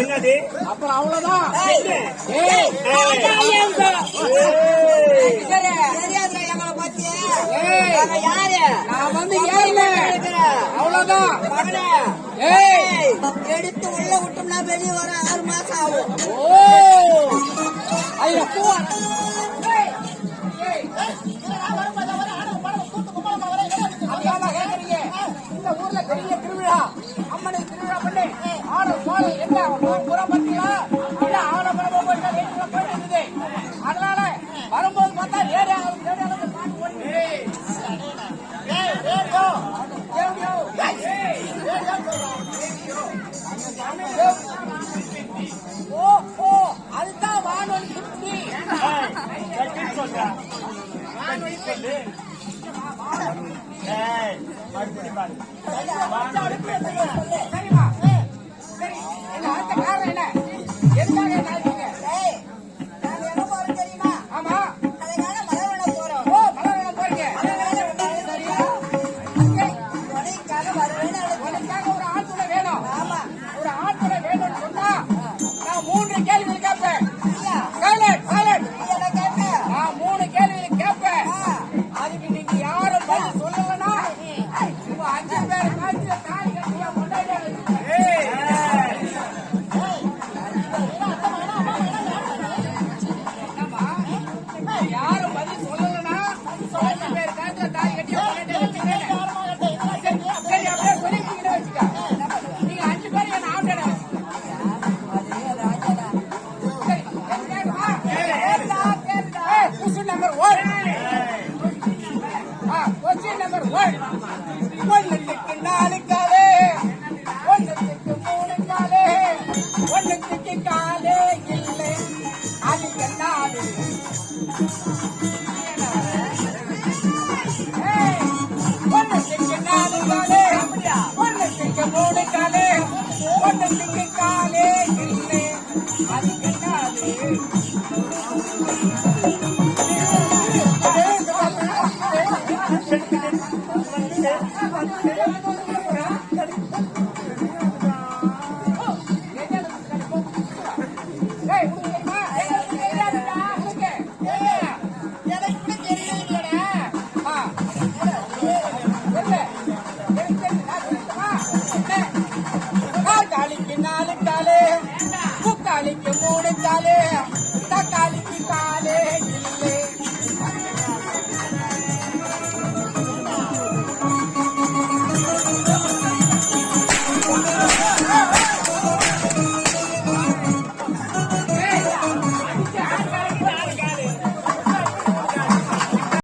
என்னது அப்புறம் அவ்வளவுதான். யாரு? நான் வந்து அவ்வளவுதான். எடுத்து உள்ள விட்டோம்னா வெளியே வர ஆறு மாசம் ஆகும். ஓ. ஐயோ. திருவிழா அம்மனை திருவிழா பண்ணி. ஆடம் மாடு என்ன புறா பார்த்தீங்களா இல்ல ஆட பரம்ப போயிட்டு இருக்குது. அதனால வரும்போது பார்த்தா ரேடியா ரேடியா பாட்டு ஓடி ஓ ஓ அதுதான் வானொலி சுத்தி ஏய், கட்டின்னு சொல்லு. ஏய், மறுபடியும் பாரு. Thank you.